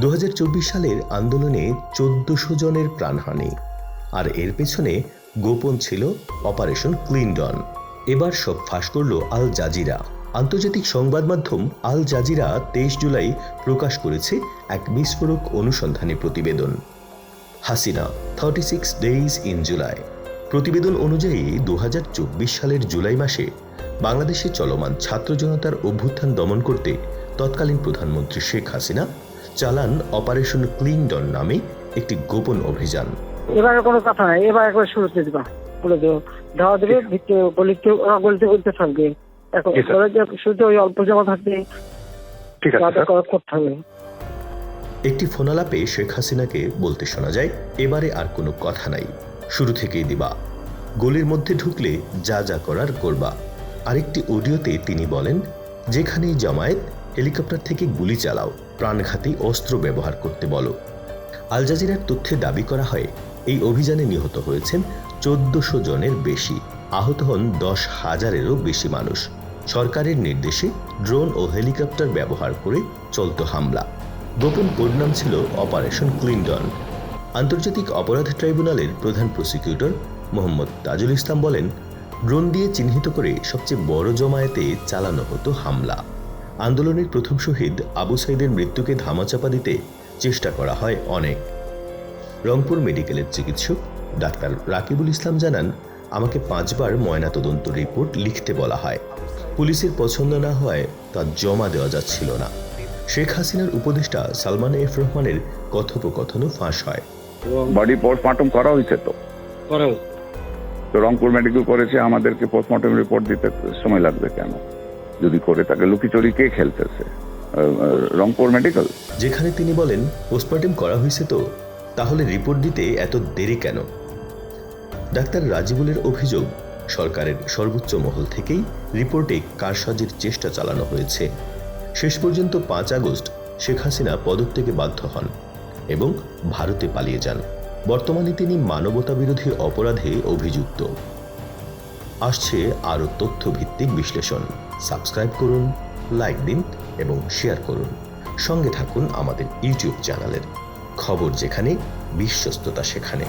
দু হাজার চব্বিশ সালের আন্দোলনে চোদ্দশো জনের প্রাণহানি আর এর পেছনে গোপন ছিল অপারেশন ক্লিনডন এবার সব ফাঁস করল আল জাজিরা। আন্তর্জাতিক সংবাদ মাধ্যম আল জাজিরা তেইশ জুলাই প্রকাশ করেছে এক বিস্ফোরক অনুসন্ধানী প্রতিবেদন। Hasina thirty six days in July প্রতিবেদন অনুযায়ী দু হাজার চব্বিশ সালের জুলাই মাসে বাংলাদেশে চলমান ছাত্র জনতার অভ্যুত্থান দমন করতে তৎকালীন প্রধানমন্ত্রী শেখ হাসিনা চালান অপারেশন ক্লিনডন নামে একটি গোপন অভিযান। এবারে কোনো কথা নাই এবার একবার শুরুতে দিবা। বলে দেবো। ধাওয়া দেবে ভিত্তি গলিতে ওরা গলিতে গলিতে থাকবে। এখন শুরুতে ওই অল্প জমা থাকবে ঠিক আছে করা করতে হবে। একটি ফোনালাপে শেখ হাসিনাকে বলতে শোনা যায় এবারে আর কোনো কথা নাই। শুরু থেকেই দিবা। গলির মধ্যে ঢুকলে যা যা করার করবা। আরেকটি অডিওতে তিনি বলেন যেখানেই জামায়াত হেলিকপ্টার থেকে গুলি চালাও প্রাণঘাতী অস্ত্র ব্যবহার করতে বলো। আল জাজিরার তথ্যে দাবি করা হয়, এই অভিযানে নিহত হয়েছেন চোদ্দশো জনের বেশি, আহত হন দশ হাজারেরও বেশি মানুষ। সরকারের নির্দেশে ড্রোন ও হেলিকপ্টার ব্যবহার করে চলত হামলা। গোপন কোড নাম ছিল অপারেশন ক্লিনডন। আন্তর্জাতিক অপরাধ ট্রাইব্যুনালের প্রধান প্রসিকিউটর মোহাম্মদ তাজুল ইসলাম বলেন, ড্রোন দিয়ে চিহ্নিত করে সবচেয়ে বড় জমায়েতে চালানো হতো হামলা। আন্দোলনের প্রথম শহীদ আবু সাইদের মৃত্যুকে ধামাচাপা দিতে চেষ্টা করা হয় অনেক। রংপুর মেডিকেলের চিকিৎসক ডাক্তার রাকিবুল ইসলাম জানান আমাকে পাঁচবার ময়নাতদন্ত রিপোর্ট লিখতে বলা হয়। পুলিশের পছন্দ না হওয়ায় তা জমা দেওয়া যাচ্ছিল না। শেখ হাসিনার উপদেষ্টা সালমান এফ রহমানের কথোপকথনও ফাঁস হয়। বডি পোস্টমর্টম করা হয়েছে তো? তো রংপুর মেডিকেল করেছে আমাদেরকে পোস্টমর্টম রিপোর্ট দিতে সময় লাগবে কেন? যদি করে থাকে লুকিচুরি কে খেলতেছে? রংপুর মেডিকেল। যেখানে তিনি বলেন, পোস্টমর্টেম করা হয়েছে তো, তাহলে রিপোর্ট দিতে এত দেরি কেন? ডাক্তার রাজিবুলের অভিযোগ, সরকারের সর্বোচ্চ মহল থেকেই রিপোর্টে কারসাজির চেষ্টা চালানো হয়েছে। শেষ পর্যন্ত পাঁচ আগস্ট শেখ হাসিনা পদত্যাগে বাধ্য হন এবং ভারতে পালিয়ে যান। বর্তমানে তিনি মানবতা বিরোধী অপরাধে অভিযুক্ত। আসছে আরও তথ্যভিত্তিক বিশ্লেষণ। সাবস্ক্রাইব করুন, লাইক দিন এবং শেয়ার করুন। সঙ্গে থাকুন আমাদের ইউটিউব চ্যানেলের খবর যেখানে, বিশ্বস্ততা সেখানে।